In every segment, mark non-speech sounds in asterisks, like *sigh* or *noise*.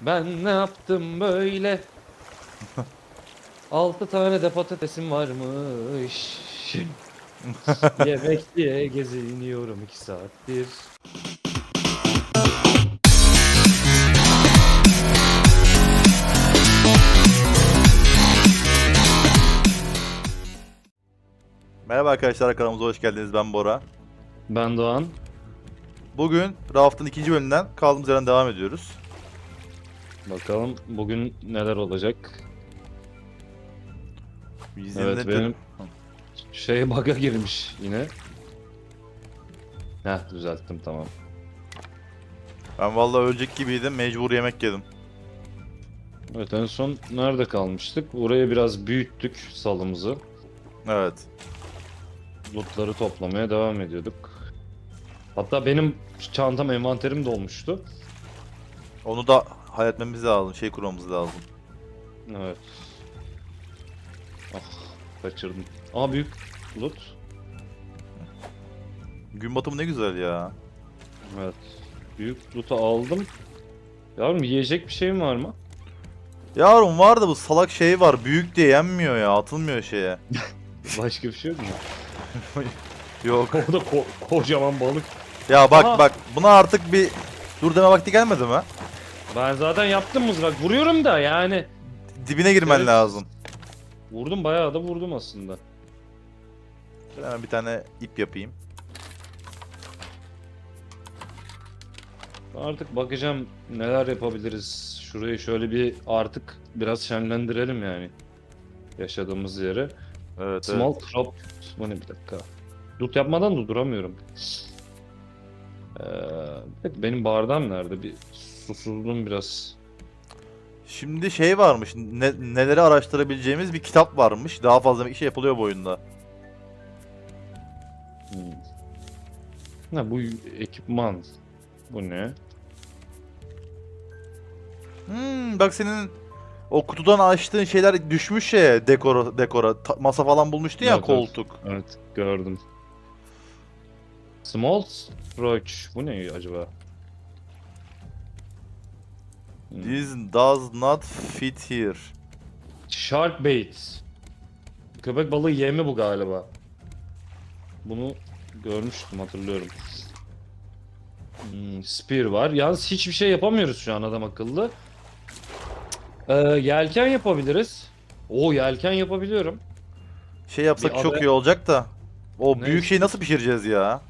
Ben ne yaptım böyle? *laughs* Altı tane de patatesim varmış. *laughs* Yemek diye geziniyorum iki saattir. Merhaba arkadaşlar kanalımıza hoş geldiniz ben Bora. Ben Doğan. Bugün Raft'ın ikinci bölümünden kaldığımız yerden devam ediyoruz. Bakalım bugün neler olacak. Bizim Evet de- benim şey bug'a girmiş yine. Heh düzelttim tamam. Ben vallahi ölecek gibiydim mecbur yemek yedim. Evet en son nerede kalmıştık? Buraya biraz büyüttük salımızı. Evet. Lootları toplamaya devam ediyorduk. Hatta benim çantam envanterim dolmuştu. Onu da halletmemiz lazım, şey kurmamız lazım. Evet. Ah kaçırdım. Aa büyük loot. Gün batımı ne güzel ya. Evet. Büyük loot'u aldım. Yavrum yiyecek bir şeyim var mı? Yavrum var da bu salak şey var, büyük diye yenmiyor ya, atılmıyor şeye. *laughs* Başka bir şey yok mu? *laughs* Yok. O da ko- kocaman balık. Ya bak Aha. bak, buna artık bir dur deme vakti gelmedi mi? Ben zaten yaptım mızrak. Vuruyorum da yani. Dibine girmen Evet. lazım. Vurdum bayağı da vurdum aslında. Ben hemen bir tane ip yapayım. Artık bakacağım neler yapabiliriz. Şurayı şöyle bir artık biraz şenlendirelim yani. Yaşadığımız yere. Evet, Small crop. Bu ne bir dakika. Loot yapmadan da duramıyorum. Ee, benim bardağım nerede? Bir susuzdum biraz. Şimdi şey varmış, ne, neleri araştırabileceğimiz bir kitap varmış. Daha fazla bir şey yapılıyor bu oyunda. Hmm. Ne bu ekipman? Bu ne? Hmm, bak senin o kutudan açtığın şeyler düşmüş ya dekora, dekora. Ta- masa falan bulmuştun ya Evet, evet. koltuk. Evet gördüm. Small roach. Bu ne acaba? Hmm. This does not fit here. Shark bait. Köpek balığı yemi bu galiba. Bunu görmüştüm hatırlıyorum. Hmm, spear var. Yalnız hiçbir şey yapamıyoruz şu an adam akıllı. Ee, yelken yapabiliriz. Oo yelken yapabiliyorum. Şey yapsak Bir çok ada- iyi olacak da. O Ne büyük şeyi nasıl pişireceğiz ya?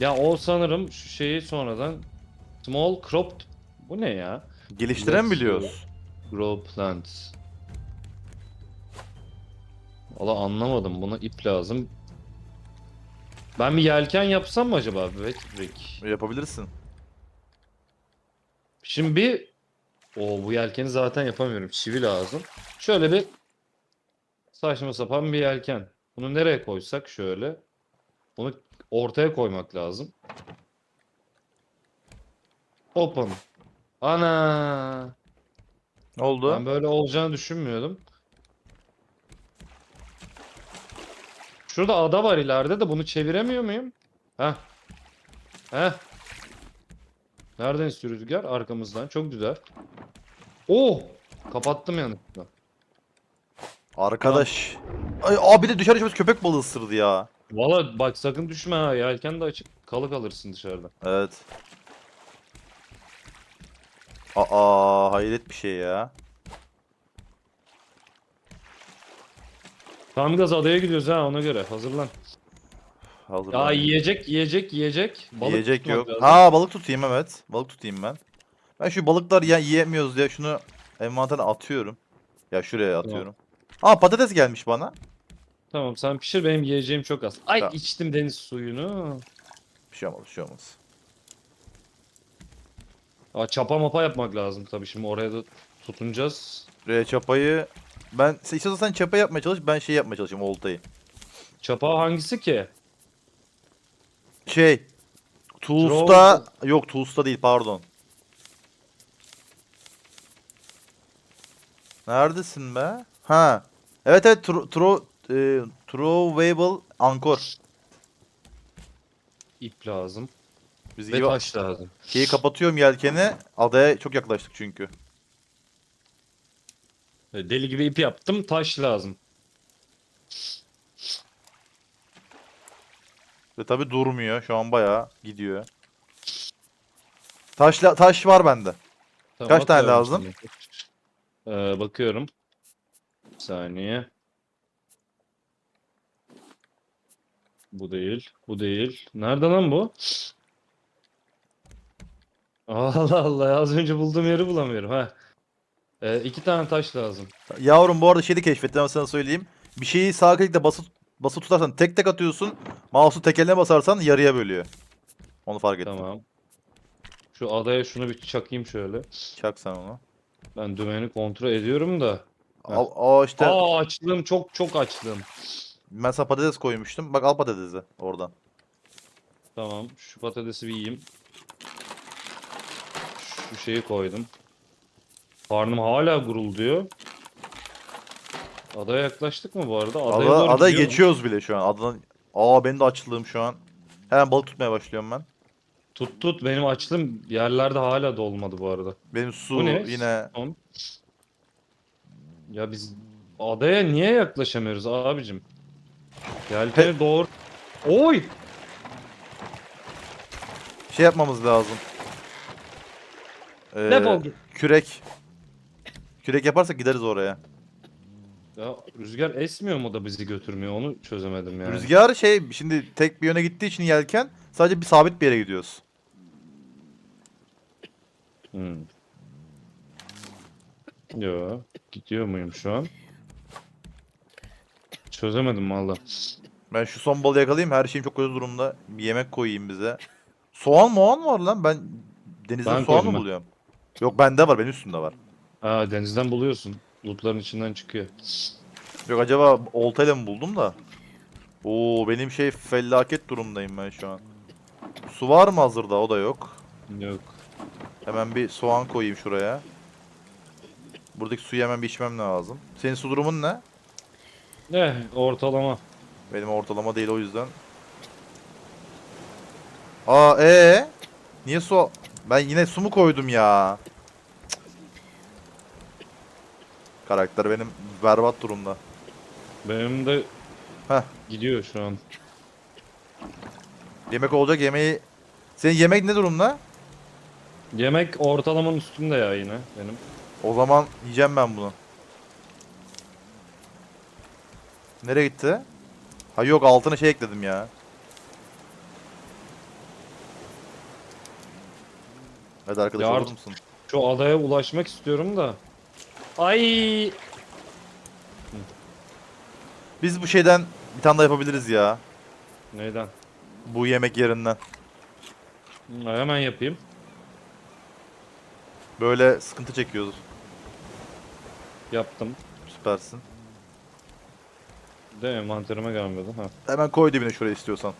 Ya o sanırım şu şeyi sonradan small cropped bu ne ya? Geliştiren Let's biliyoruz. Grow plants. Valla anlamadım. Buna ip lazım. Ben bir yelken yapsam mı acaba? Wet brick. Yapabilirsin. Şimdi bir... Oo bu yelkeni zaten yapamıyorum. Çivi lazım. Şöyle bir... Saçma sapan bir yelken. Bunu nereye koysak şöyle. Bunu ortaya koymak lazım. Open. Ana. Oldu? Ben böyle olacağını düşünmüyordum. Şurada ada var ileride de bunu çeviremiyor muyum? Heh. Heh. Nereden istiyor rüzgar? Arkamızdan. Çok güzel. Oh! Kapattım yanlışlıkla. Arkadaş. Ay abi de dışarı çıkmış köpek balığı ısırdı ya. Valla bak sakın düşme ha. Yelken de açık. Kalı kalırsın dışarıda. Evet. Aa hayret bir şey ya. Tam gaz adaya gidiyoruz ha ona göre. Hazırlan. Hazır. Ya ben. yiyecek, yiyecek, yiyecek. Balık Yiyecek tutmak yok. lazım. Ha balık tutayım evet. Balık tutayım ben. Ben şu balıklar ya yiyemiyoruz diye şunu envantere atıyorum. Ya şuraya atıyorum. Aa patates gelmiş bana. Tamam sen pişir benim yiyeceğim çok az. Ay Tamam. içtim deniz suyunu. Bir şey olmaz, bir şey olmaz. Aa, çapa mapa yapmak lazım tabii şimdi oraya da tutunacağız. Buraya çapayı ben sen istiyorsan sen çapa yapmaya çalış ben şey yapmaya çalışayım oltayı. Çapa hangisi ki? Şey Tools'ta yok Tools'ta değil pardon. Neredesin be? Ha. Evet evet tro, tro, e, Throwable Anchor. İp lazım. Biz Ve iyi taş lazım. şeyi kapatıyorum yelkeni. Adaya çok yaklaştık çünkü. E, Deli gibi ip yaptım. Taş lazım. Ve tabi durmuyor. Şu an bayağı gidiyor. Taşla taş var bende. Tamam, Kaç tane atıyorum lazım? şimdi. Ee, bakıyorum. Bir saniye. Bu değil. Bu değil. Nerede lan bu? Allah Allah az önce bulduğum yeri bulamıyorum ha. Ee, iki tane taş lazım. Yavrum bu arada şeyi de keşfettim ama sana söyleyeyim. Bir şeyi sağ klikle basıp basıp tutarsan tek tek atıyorsun. Mouse'u tekeline basarsan yarıya bölüyor. Onu fark ettim. Tamam. Şu adaya şunu bir çakayım şöyle. Çak sen onu. Ben dümeni kontrol ediyorum da. Al, aa işte Aa açlığım çok çok açlığım. ben sana patates koymuştum. Bak al patatesi oradan. Tamam şu patatesi bir yiyeyim. Şu şeyi koydum. Karnım hala gurulduyor. Adaya yaklaştık mı bu arada? Adaya Ada, doğru adaya gidiyor mu? geçiyoruz bile şu an. Adadan... Aa benim de açlığım şu an. Hemen balık tutmaya başlıyorum ben. Tut tut benim açlığım yerlerde hala dolmadı bu arada. Benim su Bu ne? yine Son. Ya biz adaya niye yaklaşamıyoruz abicim? Yelkeni doğru. Oy! şey yapmamız lazım. Ee, Defol git. kürek. Kürek yaparsak gideriz oraya. Ya rüzgar esmiyor mu da bizi götürmüyor onu çözemedim yani. Rüzgar şey şimdi tek bir yöne gittiği için yelken sadece bir sabit bir yere gidiyoruz. Hmm. Yo, gidiyor muyum şu an? Çözemedim valla. Ben şu son balığı yakalayayım her şeyim çok kötü durumda. Bir yemek koyayım bize. Soğan moğan var lan ben denizden Ben soğan koydum mı ben. buluyorum? Yok bende var benim üstümde var. Ha denizden buluyorsun. Bulutların içinden çıkıyor. Yok acaba oltayla mı buldum da? Oo benim şey felaket durumdayım ben şu an. Su var mı hazırda? O da yok. Yok. Hemen bir soğan koyayım şuraya. Buradaki suyu hemen bir içmem lazım. Senin su durumun ne? Eh ortalama. Benim ortalama değil o yüzden. Aa ee? Niye su? Ben yine su mu koydum ya? Cık. Karakter benim berbat durumda. Benim de Heh. gidiyor şu an. Yemek olacak yemeği... Senin yemek ne durumda? Yemek ortalamanın üstünde ya yine benim. O zaman yiyeceğim ben bunu. Nereye gitti? Ha yok altına şey ekledim ya. Hadi arkadaş Ya olur artık- musun? Şu adaya ulaşmak istiyorum da. Ay Biz bu şeyden bir tane daha yapabiliriz ya. Neyden? Bu yemek yerinden. Hemen yapayım. Böyle sıkıntı çekiyoruz. Yaptım. Süpersin. De envanterime gelmedi. Ha. Hemen koy dibine şuraya istiyorsan.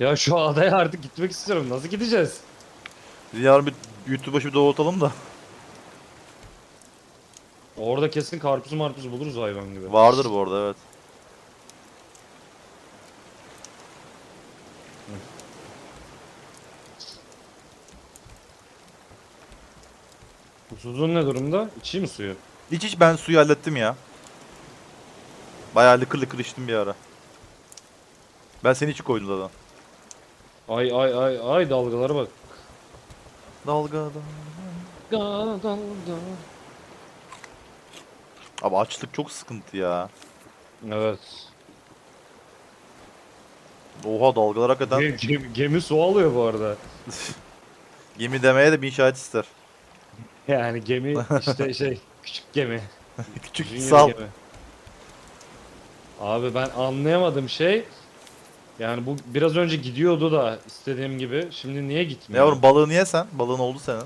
Ya şu adaya artık gitmek istiyorum. Nasıl gideceğiz? Yarın bir YouTube başı bir doğrultalım da. Orada kesin karpuz marpuz buluruz hayvan gibi. Vardır bu arada evet. Susuzluğun ne durumda? İçeyim mi suyu? Hiç hiç ben suyu hallettim ya. Bayağı lıkır lıkır içtim bir ara. Ben seni hiç koydum zaten. Ay ay ay ay dalgalara bak. Dalgadan. Dalga dalga. Abi açlık çok sıkıntı ya. Evet. Oha dalgalar hakikaten. Gemi, gemi, gemi su alıyor bu arada. *laughs* Gemi demeye de bin şahit ister. Yani gemi işte *laughs* şey küçük gemi. Küçük Junior sal. gemi. Abi ben anlayamadığım şey yani bu biraz önce gidiyordu da istediğim gibi. Şimdi niye Ne gitmiyor? yavrum balığını yesen. Balığın oldu senin.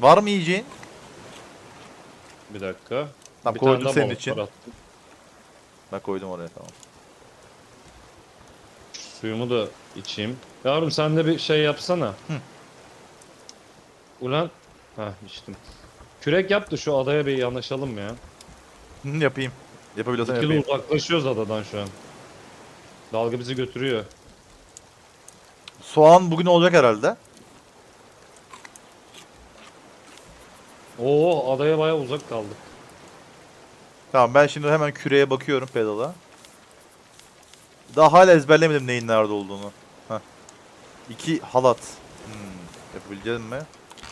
Var mı yiyeceğin? Bir dakika. Tamam koydum daha senin balık için. var attım. Ben koydum oraya tamam. Suyumu da içeyim. Yavrum sen de bir şey yapsana. Hı. Ulan. Ha içtim. Kürek yap da şu adaya bir yanaşalım ya. Hı, yapayım. Yapabiliyorsam İkili yapayım. uzaklaşıyoruz adadan şu an. Dalga bizi götürüyor. Soğan bugün olacak herhalde. Oo adaya baya uzak kaldık. Tamam ben şimdi hemen küreye bakıyorum pedala. Daha hala ezberlemedim neyin nerede olduğunu. Heh. İki halat. Hmm. Yapabileceğiz mi?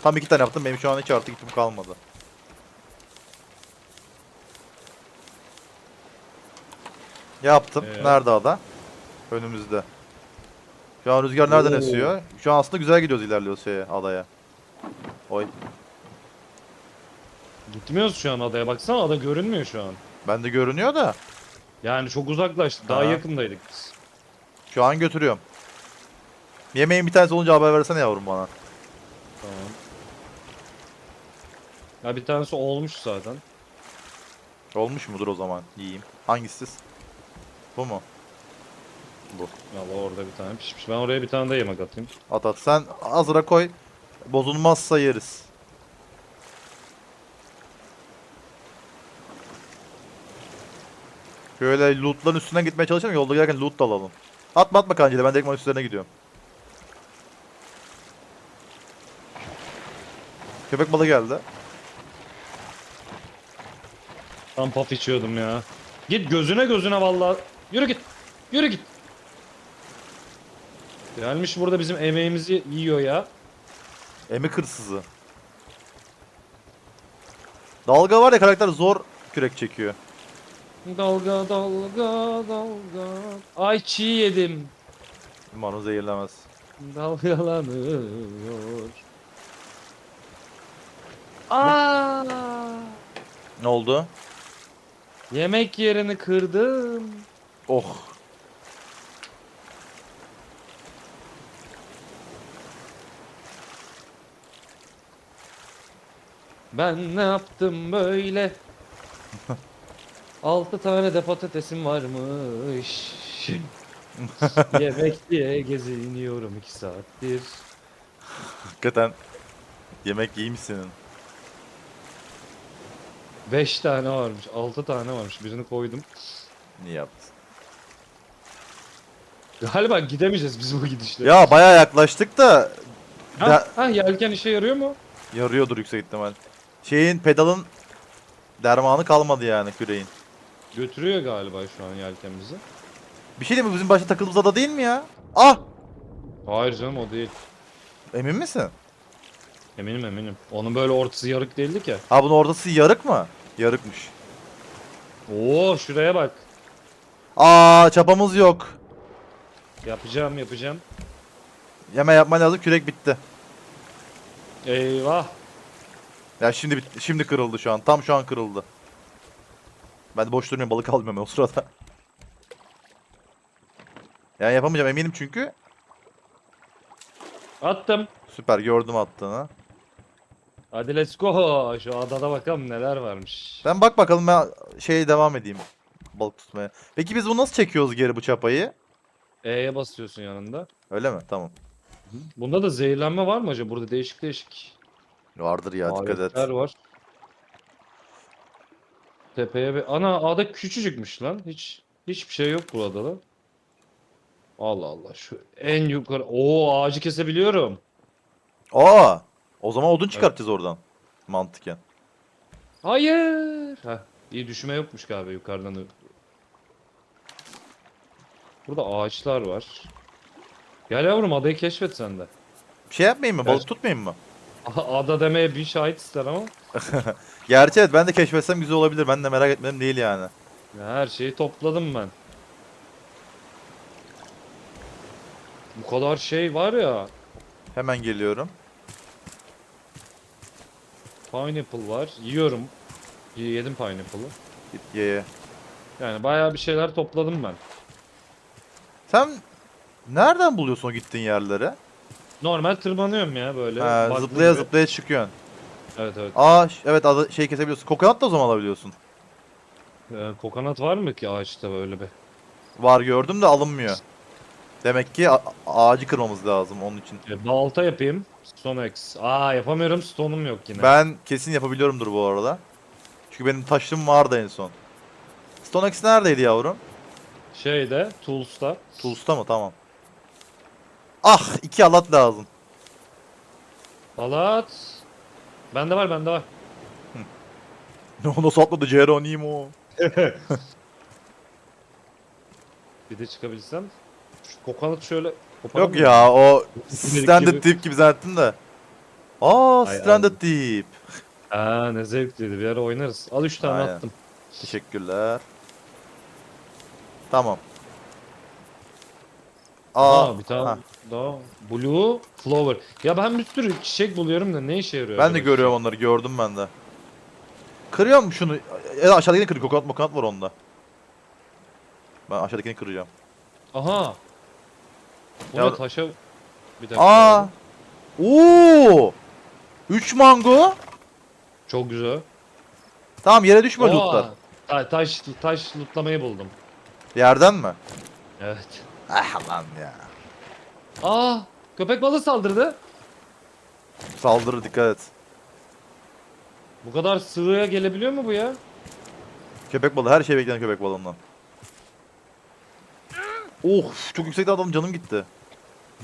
Tam iki tane yaptım. Benim şu an hiç artık ipim kalmadı. Yaptım. Ee? Nerede ada? Önümüzde. Şu an rüzgar nereden Oo. esiyor? Şu an aslında güzel gidiyoruz ilerliyoruz şeye, adaya. Oy. Gitmiyoruz şu an adaya. Baksana ada görünmüyor şu an. Bende görünüyor da. Yani çok uzaklaştık. Daha Ha. yakındaydık biz. Şu an götürüyorum. Yemeğin bir tanesi olunca haber versene yavrum bana. Tamam. Ya bir tanesi olmuş zaten. Olmuş mudur o zaman? Yiyeyim. Hangisi? Bu mu? Bu. Valla orada bir tane pişmiş. Ben oraya bir tane de yemek atayım. At at. Sen hazıra koy. Bozulmazsa yeriz. Şöyle lootların üstünden gitmeye çalışalım. Yolda giderken loot da alalım. Atma atma kancayla. Ben direkt onun üstlerine gidiyorum. Köpek balığı geldi. Tam paf içiyordum ya. Git gözüne gözüne valla. Yürü git. Yürü git. Gelmiş burada bizim emeğimizi yiyor ya. Emik hırsızı. Dalga var ya karakter zor kürek çekiyor. Dalga dalga dalga. Ay çiğ yedim. Umarım zehirlemez. Dalgalanıyor. Aa! Ne oldu? Yemek yerini kırdım. Oh. Ben ne yaptım böyle? *laughs* Altı tane de patatesim varmış. *laughs* Yemek diye geziniyorum iki saattir. Hakikaten yemek iyi senin? Beş tane varmış, altı tane varmış. Birini koydum. Niye yaptın? Galiba gidemeyeceğiz biz bu gidişle. Ya bayağı yaklaştık da ha, da- ha, yelken işe yarıyor mu? yarıyordur yüksek ihtimal. Şeyin pedalın dermanı kalmadı yani küreğin. Götürüyor galiba şu an yelken bizi. Bir şey değil mi? Bizim başta takıldığımız ada değil mi ya? Ah! Hayır canım o değil. Emin misin? Eminim eminim. Onun böyle ortası yarık değildi ki. Ha bunun ortası yarık mı? Yarıkmış. Oo şuraya bak. Aa çapamız yok. Yapacağım yapacağım. Hemen yapman lazım kürek bitti. Eyvah. Ya şimdi bit- şimdi kırıldı şu an. Tam şu an kırıldı. Ben de boş durmuyorum balık almıyorum o sırada. Yani yapamayacağım eminim çünkü. Attım. Süper gördüm attığını. Hadi let's go. Şu adada bakalım neler varmış. Sen bak bakalım ben şeye devam edeyim. Balık tutmaya. Peki biz bunu nasıl çekiyoruz geri bu çapayı? E'ye basıyorsun yanında. Öyle mi? Tamam. Bunda da zehirlenme var mı acaba? Burada değişik değişik Vardır ya dikkat et. aletler var. Tepeye bir... Ana ada küçücükmüş lan. Hiç hiçbir şey yok bu adada. Allah Allah. Şu en yukarı... Oo ağacı kesebiliyorum. Aa! O zaman odun çıkartacağız oradan. Mantıken. Hayır. Heh, iyi düşme yokmuş galiba yukarıdan. Burada ağaçlar var. Gel yavrum adayı keşfet sen de. Bir şey yapmayayım mı? Balık Evet. tutmayayım mı? Ada demeye bir şahit ister ama *laughs* Gerçi evet ben de keşfetsem güzel olabilir. Ben de merak etmedim değil yani. ya her şeyi topladım ben. Bu kadar şey var ya. Hemen geliyorum. Pineapple var. Yiyorum. Y- Yedim pineapple'ı. Git ye ye. Yani bayağı bir şeyler topladım ben. Sen nereden buluyorsun o gittiğin yerlere? Normal tırmanıyorum ya böyle. Ha, zıplaya gibi. zıplaya çıkıyorsun. Evet evet. Aa ş- evet adı, şey kesebiliyorsun. Kokonat da o zaman alabiliyorsun. Ee, kokonat var mı ki ağaçta böyle bir? Var gördüm de alınmıyor. Demek ki a- ağacı kırmamız lazım onun için. E, balta yapayım. Stone Axe. Aa yapamıyorum. Stone'um yok yine. Ben kesin yapabiliyorumdur bu arada. Çünkü benim taşlım vardı en son. Stone Axe neredeydi yavrum? Şeyde, Tools'ta. Tools'ta mı? Tamam. Ah! iki alat lazım. Palat. Bende var, bende var. *laughs* Ne nasıl atladı Geronimo? *laughs* Bir de çıkabilsem. Şu kokonat şöyle kopalım Yok mı? ya o Stranded. Deep gibi zannettim de. Aa Ay, Stranded Deep. Aa ne zevkliydi. Bir ara oynarız. Al 3 tane Aynen. attım. Teşekkürler. Tamam. Aa, Aa, bir tane ha. Daha. Blue Flower. Ya ben bir sürü çiçek buluyorum da ne işe yarıyor? Ben de acaba görüyorum onları gördüm ben de. Kırıyor mu şunu? Ya aşağıdakini kır. Kokonat mokonat var onda. Ben aşağıdakini kıracağım. Aha. Bu Ya- ne taşa... Bir dakika. Aa! Oo! 3 mango. Çok güzel. Tamam yere düşme Oha, lootlar. ta- taş, taş lootlamayı buldum. Yerden mi? Evet. Ah lan ya. Aa! Köpek balığı saldırdı. Saldırı dikkat et. Bu kadar sığıya gelebiliyor mu bu ya? Köpek balığı her şey beklenen köpek balığından. Oh çok yüksekte adam canım gitti.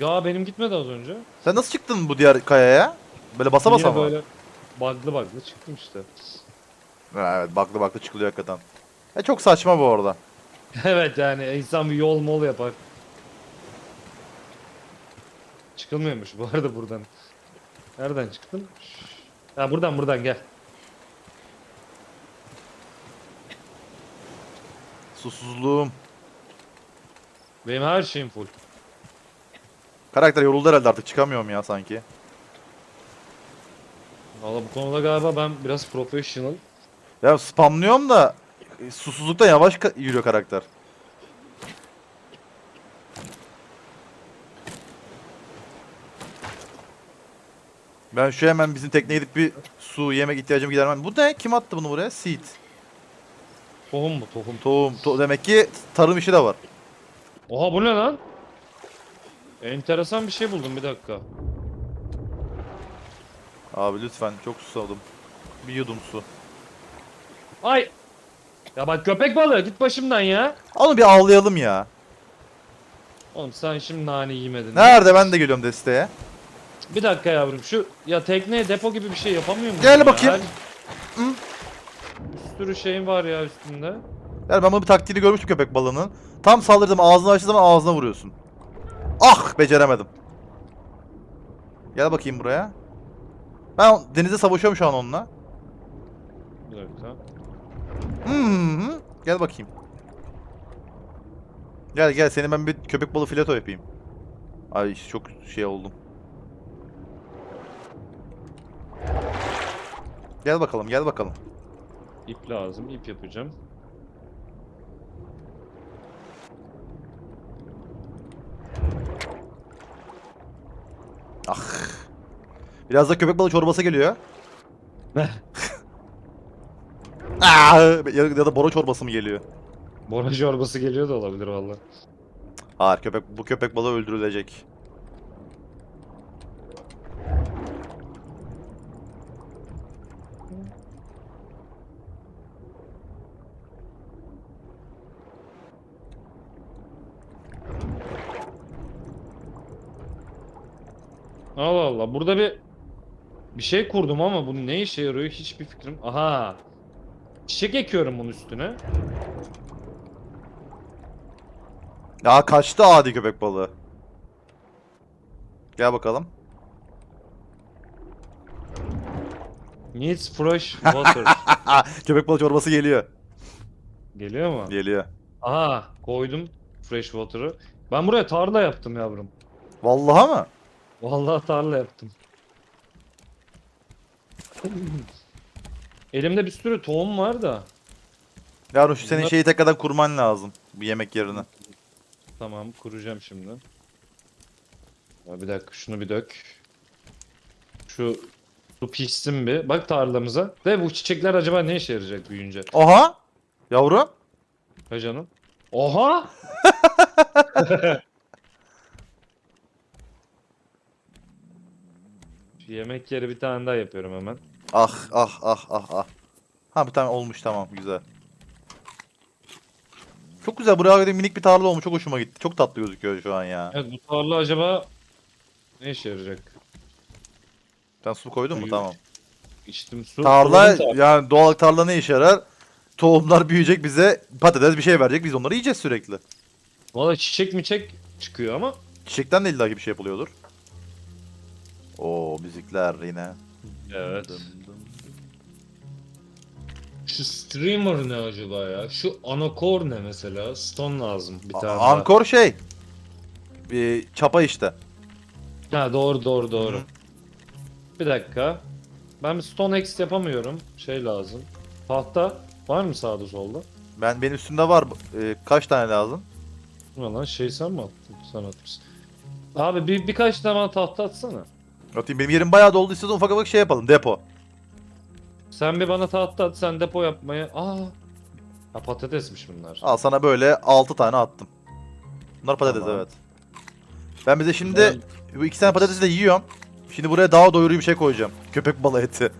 Ya benim gitmedi az önce. Sen nasıl çıktın bu diğer kayaya? Böyle basa basa Yine mı? böyle bug'lı bug'lı çıktım işte. Evet baklı baklı çıkılıyor hakikaten. E çok saçma bu arada. *laughs* evet yani insan bir yol mol yapar. Çıkılmıyormuş bu arada buradan. Nereden çıktın? Ha buradan buradan gel. Susuzluğum. Benim her şeyim full. Karakter yoruldu herhalde artık çıkamıyorum ya sanki. Valla bu konuda galiba ben biraz professional. Ya spamlıyorum da e, susuzlukta yavaş ka- yürüyor karakter. Ben şu hemen bizim tekneye gidip bir su yemek ihtiyacımı gidermem. Bu ne? Kim attı bunu buraya? Seed. Tohum bu tohum. Tohum. To- demek ki tarım işi de var. Oha bu ne lan? Enteresan bir şey buldum bir dakika. Abi lütfen çok susadım. Bir yudum su. Ay! Ya bak köpek balığı git başımdan ya. Onu bir ağlayalım ya. Oğlum sen şimdi nane yemedin. Nerede ben de geliyorum desteğe. Bir dakika yavrum şu ya tekneye depo gibi bir şey yapamıyor musun? Gel ya? bakayım. Hı? Bir sürü şeyin var ya üstünde. Yani ben bunun bir taktiğini görmüştüm köpek balığının. Tam saldırdığım ağzını açtığı zaman ağzına vuruyorsun. Ah beceremedim. Gel bakayım buraya. Ben denizde savaşıyorum şu an onunla. Bir dakika. Hı. Gel bakayım. Gel gel seni ben bir köpek balığı fileto yapayım. Ay çok şey oldum. Gel bakalım gel bakalım. İp lazım. ip yapacağım. Ah. Biraz da köpek balığı çorbası geliyor. *laughs* Ah, ya, ya da boro çorbası mı geliyor? Bora çorbası geliyor da olabilir valla. Hayır köpek bu köpek balığı öldürülecek. Allah Allah. Burada bir bir şey kurdum ama bu ne işe yarıyor hiçbir fikrim. Aha. Çiçek ekiyorum bunun üstüne. Ya kaçtı adi köpek balığı. Gel bakalım. Needs fresh water. *laughs* köpek balığı çorbası geliyor. Geliyor mu? Geliyor. Aha koydum fresh water'ı. Ben buraya tarla yaptım yavrum. Vallahi mı? Vallahi tarla yaptım. Elimde bir sürü tohum var da. Yavrum şu senin Bunlar- şeyi tekrardan kurman lazım. Bu yemek yerine. Tamam kuracağım şimdi. Ya bir dakika şunu bir dök. Şu su pişsin bir. Bak tarlamıza. De bu çiçekler acaba ne işe yarayacak büyüyünce? Aha! Yavrum. Ha canım. Oha! *laughs* Yemek yeri bir tane daha yapıyorum hemen. Ah ah ah ah ah. Ha bir tane olmuş tamam güzel. Çok güzel buraya hakikaten minik bir tarla olmuş çok hoşuma gitti. Çok tatlı gözüküyor şu an ya. Evet bu tarla acaba ne işe yarayacak? Sen su koydun mu? Tamam. İçtim su. Tarla da- yani doğal tarla ne işe yarar? Tohumlar büyüyecek bize patates bir şey verecek biz onları yiyeceğiz sürekli. Valla çiçek miçek çıkıyor ama. Çiçekten de illaki bir şey yapılıyordur. Oo müzikler yine. Evet. Dım dım. Şu streamer ne acaba ya? Şu anakor ne mesela? Stone lazım bir tane daha. Ankor şey. Bir çapa işte. Ha doğru doğru doğru. Hı. Bir dakika. Ben bir stone X yapamıyorum. Şey lazım. Tahta var mı sağda solda? Ben benim üstümde var. Ee, kaç tane lazım? Ne lan şey sen mi attın? Sen atmışsın. Abi bir birkaç tane bana tahta atsana. Atayım benim yerim bayağı doldu istiyorsan ufak ufak şey yapalım depo. Sen bir bana tahta at sen depo yapmaya. Aa. Ha patatesmiş bunlar. Al sana böyle 6 tane attım. Bunlar patates Tamam. evet. Ben bize şimdi Güzel. bu iki tane patatesi de yiyorum. Şimdi buraya daha doyurucu bir şey koyacağım. Köpek balığı eti.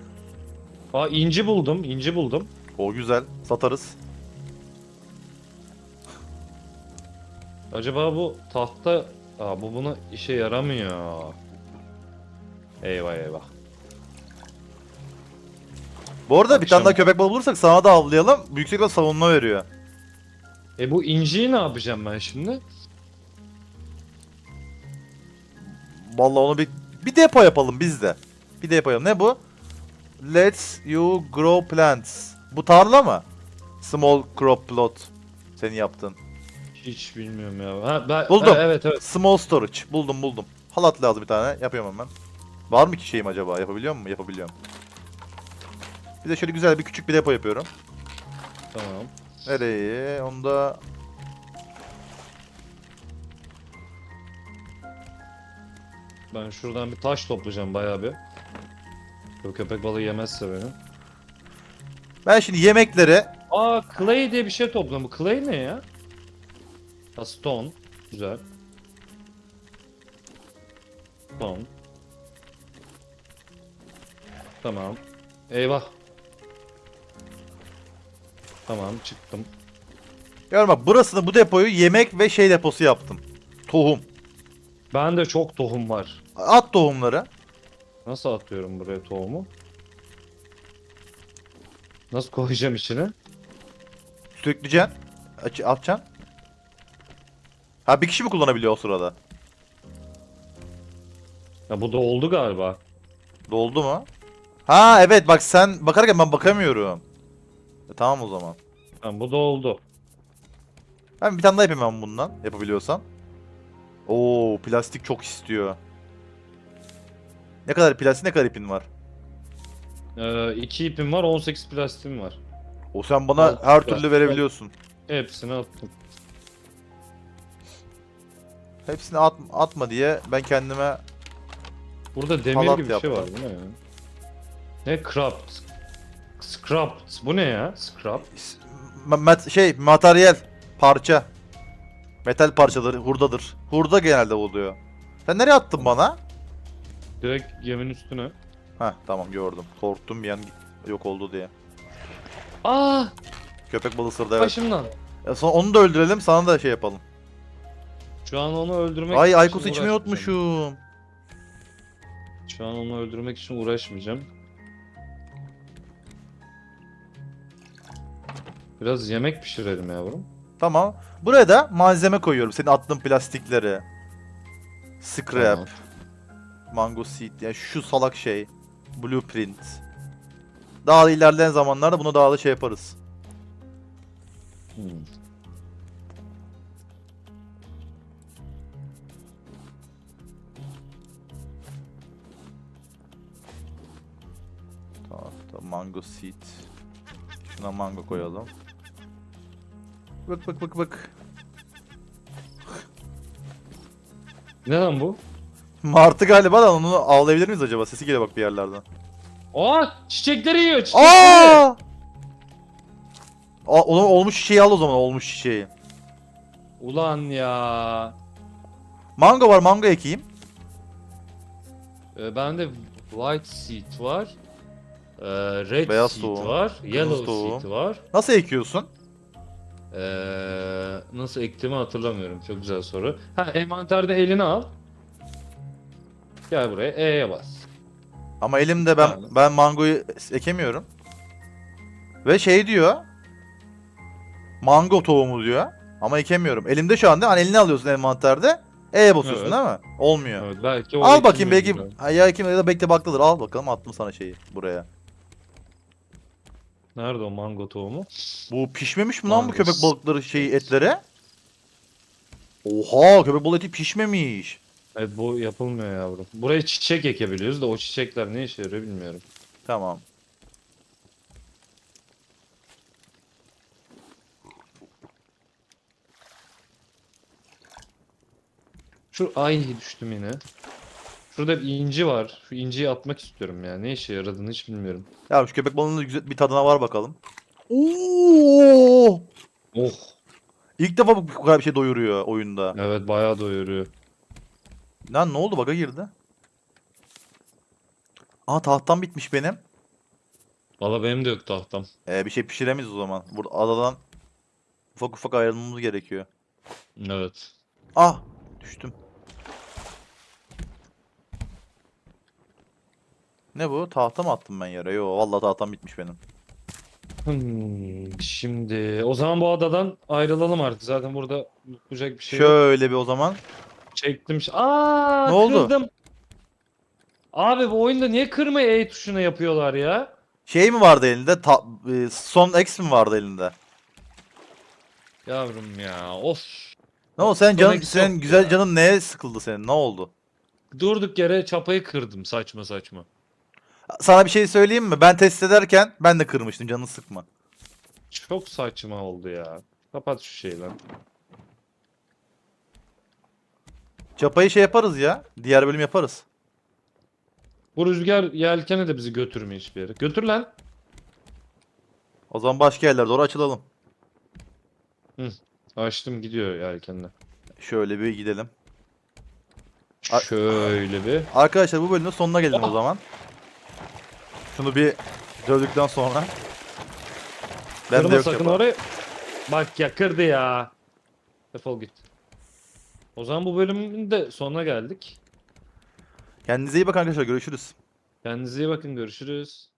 Aa inci buldum. inci buldum. O güzel. Satarız. Acaba bu tahta Aa bu buna işe yaramıyor. Eyvah eyvah. Bu arada bir tane daha köpek balığı bulursak sana da avlayalım. Yüksek bir savunma veriyor. E bu inciyi ne yapacağım ben şimdi? Vallahi onu bir bir depo yapalım biz de. Bir depo yapalım. Ne bu? Let's you grow plants. Bu tarla mı? Small crop plot. Senin yaptın. Hiç bilmiyorum ya. Ha, ben, Buldum. ha, evet evet. Small storage. Buldum buldum. Halat lazım bir tane. Yapıyorum hemen. Var mı ki şeyim acaba? Yapabiliyor mu? Yapabiliyorum. Bir de şöyle güzel bir küçük bir depo yapıyorum. Tamam. Nereye? Onda Ben şuradan bir taş toplayacağım bayağı bir. Bu köpek balığı yemezse beni. ben şimdi yemekleri Aa clay diye bir şey topladım. Bu clay ne ya? Ha stone. Güzel. Stone. Tamam. Eyvah. Tamam çıktım. Gör bak burasını bu depoyu yemek ve şey deposu yaptım. Tohum. Bende çok tohum var. At tohumları. Nasıl atıyorum buraya tohumu? Nasıl koyacağım içine? Sürükleyeceksin. Aç, atacaksın. Ha bir kişi mi kullanabiliyor o sırada? Ya bu da oldu galiba. Doldu mu? Ha evet bak sen bakarken ben bakamıyorum. E, tamam o zaman. Ha, bu da oldu. Ben bir tane daha yapayım ben bundan yapabiliyorsan. Oo plastik çok istiyor. Ne kadar plastik ne kadar ipin var? Ee, iki ipim var 18 plastiğim var. O sen bana Al, her türlü verebiliyorsun. Hepsini attım. Hepsini at, atma diye ben kendime Burada demir Halat gibi bir şey var. yaptım. Bu ne ya? Ne craft? Scrap. Bu ne ya? Scrap. ma- mat- şey materyal parça. Metal parçaları hurdadır. Hurda genelde oluyor. Sen nereye attın bana? Direkt geminin üstüne. Heh tamam gördüm. Korktum bir an yok oldu diye. Aa! Köpek balığı ısırdı evet. Başımdan. Ya sonra onu da öldürelim sana da şey yapalım. Şu an onu öldürmek Ay için Aykos içmeyi uğraşmayacağım. unutmuşum. Şu an onu öldürmek için uğraşmayacağım. Biraz yemek pişirelim yavrum. Tamam. Buraya da malzeme koyuyorum. Senin attığın plastikleri. Scrap, Tamam. mango seed yani şu salak şey. Blueprint. Daha da ilerleyen zamanlarda bunu daha da şey yaparız. Hmm. Tamam, tamam mango seed. Şuna mango koyalım. Bak bak bak bak. Ne lan bu? Martı galiba da onu avlayabilir miyiz acaba? Sesi geliyor bak bir yerlerden. Aa! Çiçekleri yiyor. Çiçekleri. Aa! Aa, onu olmuş şişeyi al o zaman olmuş şişeyi. Ulan ya. Mango var mango ekeyim. Ee, bende White seed var. Ee, red Beyaz seed tohum, var. Yellow tohum. seed var. Nasıl ekiyorsun? Ee, nasıl ektiğimi hatırlamıyorum. Çok güzel soru. Ha envanterde elini al. Gel buraya E'ye bas. Ama elimde ben Tamam. ben mangoyu ekemiyorum. Ve şey diyor. Mango tohumu diyor. Ama ekemiyorum. Elimde şu anda hani elini alıyorsun envanterde. E'ye basıyorsun Evet. değil mi? Olmuyor. Evet, belki o Al bakayım belki ya kim ya da bekle baklıdır. Al bakalım attım sana şeyi buraya. Nerede o mango tohumu? Bu pişmemiş mi lan bu Mangos. köpek balıkları şeyi etleri? Oha köpek balığı eti pişmemiş. Evet bu yapılmıyor yavrum. Buraya çiçek ekebiliyoruz da o çiçekler ne işe yarıyor bilmiyorum. Tamam. Şu ay düştüm yine. Şurada bir inci var. Şu inciyi atmak istiyorum ya. Ne işe yaradığını hiç bilmiyorum. Ya şu köpek balığının güzel bir tadına var bakalım. Oo! Oh. İlk defa bu kadar bir şey doyuruyor oyunda. Evet bayağı doyuruyor. Lan ne oldu baga girdi? Aa tahtam bitmiş benim. Valla benim de yok tahtam. Ee, bir şey pişiremeyiz o zaman. Burada adadan ufak ufak ayrılmamız gerekiyor. Evet. Ah düştüm. Ne bu? Tahta mı attım ben yere? Yo vallahi tahtam bitmiş benim. Hmm, şimdi o zaman bu adadan ayrılalım artık. Zaten burada yapacak bir şey yok. Şöyle bir o zaman. Çektim. ş- Aa, Ne oldu? kırdım. Abi bu oyunda niye kırma E tuşuna yapıyorlar ya? Şey mi vardı elinde? Ta- e, son X mi vardı elinde? Yavrum ya of. Ne oldu sen Son canın X güzel ya. canın neye sıkıldı senin? Ne oldu? Durduk yere çapayı kırdım saçma saçma. Sana bir şey söyleyeyim mi? Ben test ederken ben de kırmıştım. Canını sıkma. Çok saçma oldu ya. Kapat şu şeyi lan. Çapayı şey yaparız ya. Diğer bölüm yaparız. Bu rüzgar yelkeni de bizi götürmüyor hiçbir yere. Götür lan. O zaman başka yerlere doğru açılalım. Açtım gidiyor yelkenle. Şöyle bir gidelim. Şöyle bir. Arkadaşlar bu bölümün sonuna gelelim o zaman. Şunu bir dövdükten sonra. Ben de Kırma yok sakın orayı. Bak ya kırdı ya. Defol git. O zaman bu bölümün de sonuna geldik. Kendinize iyi bakın arkadaşlar. Görüşürüz. Kendinize iyi bakın görüşürüz.